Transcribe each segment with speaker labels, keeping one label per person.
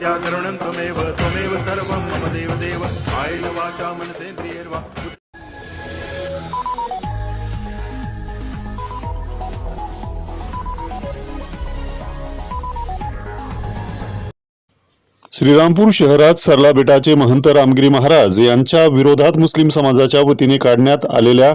Speaker 1: त्वमेव त्वमेव मम देव देव वाचा
Speaker 2: श्रीरामपूर शहरात सरला बेटाचे महंत रामगिरी महाराज यांच्या विरोधात मुस्लिम समाजाच्या वतीने काढण्यात आलेल्या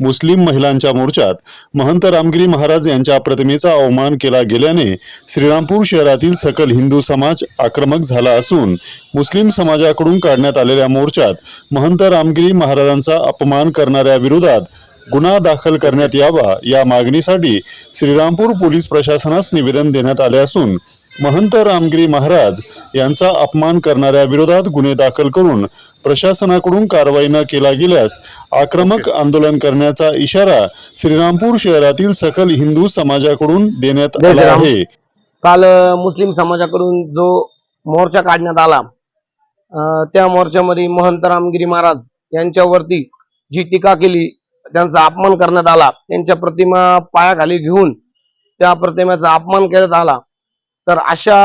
Speaker 2: मुस्लिम महिलांच्या मोर्चात महंत रामगिरी महाराज यांच्या प्रतिमेचा अवमान केला गेल्याने श्रीरामपूर शहरातील सकल हिंदू समाज आक्रमक झाला असून मुस्लिम समाजाकडून काढण्यात आलेल्या मोर्चात महंत रामगिरी महाराजांचा अपमान करणाऱ्या विरोधात गुन्हा दाखल करण्यात यावा या मागणीसाठी श्रीरामपूर पोलीस प्रशासनास निवेदन देण्यात आले असून महंत रामगिरी महाराज यांचा अपमान करणाऱ्या विरोधात गुन्हे दाखल करून प्रशासनाकडून कारवाई न केला गेल्यास आक्रमक आंदोलन करण्याचा इशारा श्रीरामपूर शहरातील सकल हिंदू समाजाकडून देण्यात आला. आहे.
Speaker 3: काल मुस्लिम समाजाकडून जो मोर्चा काढण्यात आला त्या मोर्चामध्ये महंत रामगिरी महाराज यांच्यावरती जी टीका केली त्यांचा अपमान करण्यात आला त्यांच्या प्रतिमा पायाखाली घेऊन त्या प्रतिमेचा अपमान करण्यात आला. तर अशा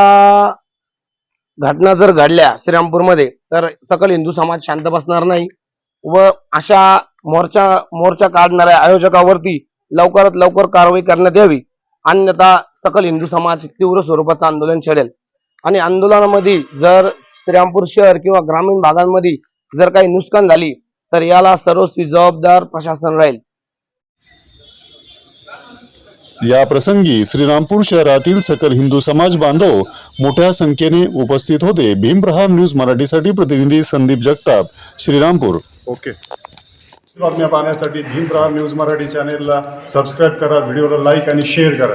Speaker 3: घटना जर घडल्या श्रीरामपूरमध्ये तर सकल हिंदू समाज शांत बसणार नाही व अशा मोर्चा मोर्चा काढणाऱ्या आयोजकावरती लवकरात लवकर कारवाई करण्यात यावी. अन्यथा सकल हिंदू समाज तीव्र स्वरूपाचं आंदोलन छेडेल. आणि आंदोलनामध्ये जर श्रीरामपूर शहर किंवा ग्रामीण भागांमध्ये जर काही नुकसान झाली तर याला सर्वस्वी जबाबदार प्रशासन राहील.
Speaker 2: या प्रसंगी श्रीरामपूर शहरातील सकल हिंदू समाज बांधव मोठ्या संख्येने उपस्थित होते. भीमप्रहार न्यूज मराठीसाठी प्रतिनिधी संदीप जगताप श्रीरामपूर.
Speaker 4: ओके. बातम्या पाहण्यासाठी भीमप्रहार न्यूज मराठी चॅनेलला सबस्क्राईब करा व्हिडिओला लाईक आणि शेअर करा.